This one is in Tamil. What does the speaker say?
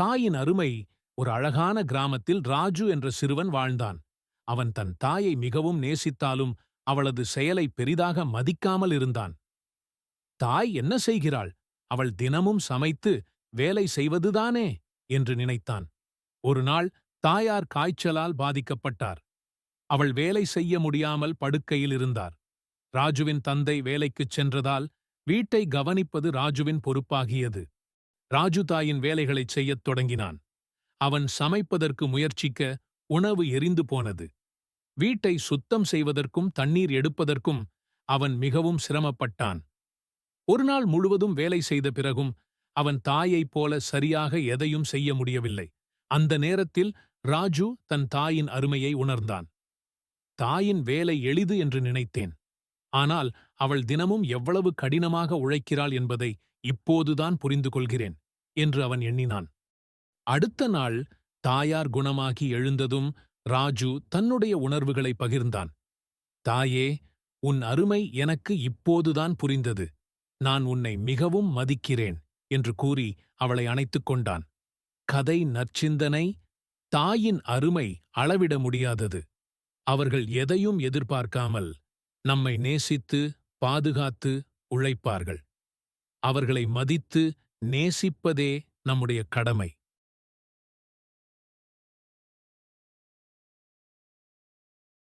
தாயின் அருமை ஒரு அழகான கிராமத்தில் ராஜு என்ற சிறுவன் வாழ்ந்தான். அவன் தன் தாயை மிகவும் நேசித்தாலும் அவளது செயலை பெரிதாக மதிக்காமல் இருந்தான். தாய் என்ன செய்கிறாள்? அவள் தினமும் சமைத்து வேலை செய்வதுதானே? என்று நினைத்தான். ஒரு நாள் தாயார் காய்ச்சலால் பாதிக்கப்பட்டார். அவள் வேலை செய்ய முடியாமல் படுக்கையில் இருந்தார். ராஜுவின் தந்தை வேலைக்குச் சென்றதால் வீட்டை கவனிப்பது ராஜுவின் பொறுப்பாகியது. ராஜு தாயின் வேலைகளைச் செய்யத் தொடங்கினான். அவன் சமைப்பதற்கு முயற்சிக்க உணவு எரிந்து போனது. வீட்டை சுத்தம் செய்வதற்கும் தண்ணீர் எடுப்பதற்கும் அவன் மிகவும் சிரமப்பட்டான். ஒரு நாள் முழுவதும் வேலை செய்த பிறகும் அவன் தாயைப் போல சரியாக எதையும் செய்ய முடியவில்லை. அந்த நேரத்தில் ராஜு தன் தாயின் அருமையை உணர்ந்தான். தாயின் வேலை எளிது என்று நினைத்தேன். ஆனால் அவள் தினமும் எவ்வளவு கடினமாக உழைக்கிறாள் என்பதை இப்போதுதான் புரிந்து கொள்கிறேன் என்று அவன் எண்ணினான். அடுத்த நாள் தாயார் குணமாகி எழுந்ததும் ராஜு தன்னுடைய உணர்வுகளை பகிர்ந்தான். தாயே உன் அருமை எனக்கு இப்போதுதான் புரிந்தது. நான் உன்னை மிகவும் மதிக்கிறேன் என்று கூறி அவளை அணைத்துக் கொண்டான். கதை நற்சிந்தனை தாயின் அருமை அளவிட முடியாதது. அவர்கள் எதையும் எதிர்பார்க்காமல் நம்மை நேசித்து பாதுகாத்து உழைப்பார்கள். அவர்களை மதித்து நேசிப்பதே நம்முடைய கடமை.